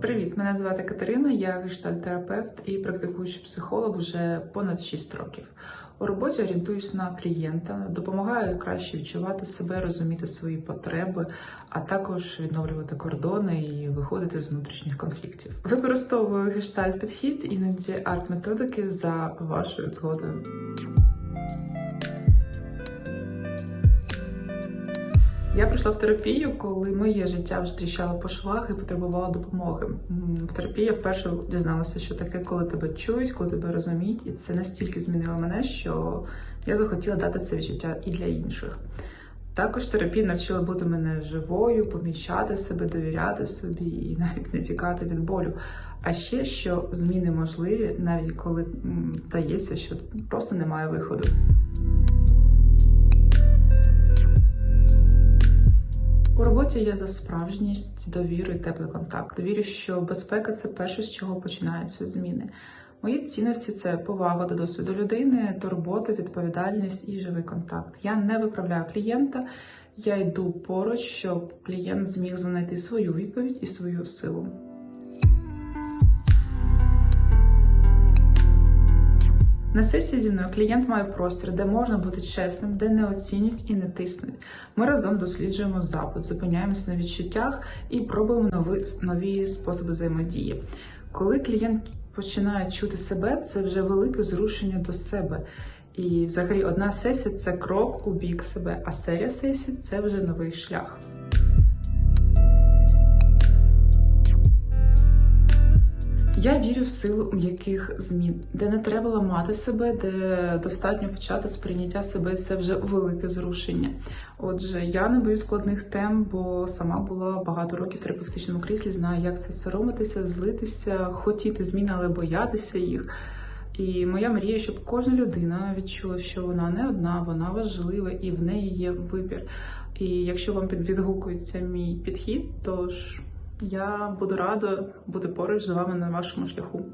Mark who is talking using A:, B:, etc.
A: Привіт, мене звати Катерина, я гештальтерапевт і практикуючий психолог вже понад 6 років. У роботі орієнтуюсь на клієнта, допомагаю краще відчувати себе, розуміти свої потреби, а також відновлювати кордони і виходити з внутрішніх конфліктів. Використовую гештальт підхід, іноді арт-методики за вашою згодою. Я прийшла в терапію, коли моє життя вже тріщало по швах і потребувало допомоги. В терапії я вперше дізналася, що таке, коли тебе чують, коли тебе розуміють, і це настільки змінило мене, що я захотіла дати це відчуття і для інших. Також терапія навчила бути мене живою, помічати себе, довіряти собі і навіть не тікати від болю. А ще що зміни можливі, навіть коли здається, що просто немає виходу. У роботі я за справжність, довіру і теплий контакт. Вірю, що безпека це перше, з чого починаються зміни. Мої цінності це повага до досвіду людини, турбота, відповідальність і живий контакт. Я не виправляю клієнта, я йду поруч, щоб клієнт зміг знайти свою відповідь і свою силу. На сесії зі мною клієнт має простір, де можна бути чесним, де не оцінюють і не тиснуть. Ми разом досліджуємо запит, зупиняємось на відчуттях і пробуємо нові, нові способи взаємодії. Коли клієнт починає чути себе, це вже велике зрушення до себе. І взагалі одна сесія це крок у бік себе, а серія сесій це вже новий шлях. Я вірю в силу м'яких змін, де не треба ламати себе, де достатньо почати сприйняття себе. Це вже велике зрушення. Отже, я не боюсь складних тем, бо сама була багато років в терапевтичному кріслі. Знаю, як це соромитися, злитися, хотіти змін, але боятися їх. І моя мрія, щоб кожна людина відчула, що вона не одна, вона важлива і в неї є вибір. І якщо вам відгукується мій підхід, то ж я буду рада бути поруч з вами на вашому шляху.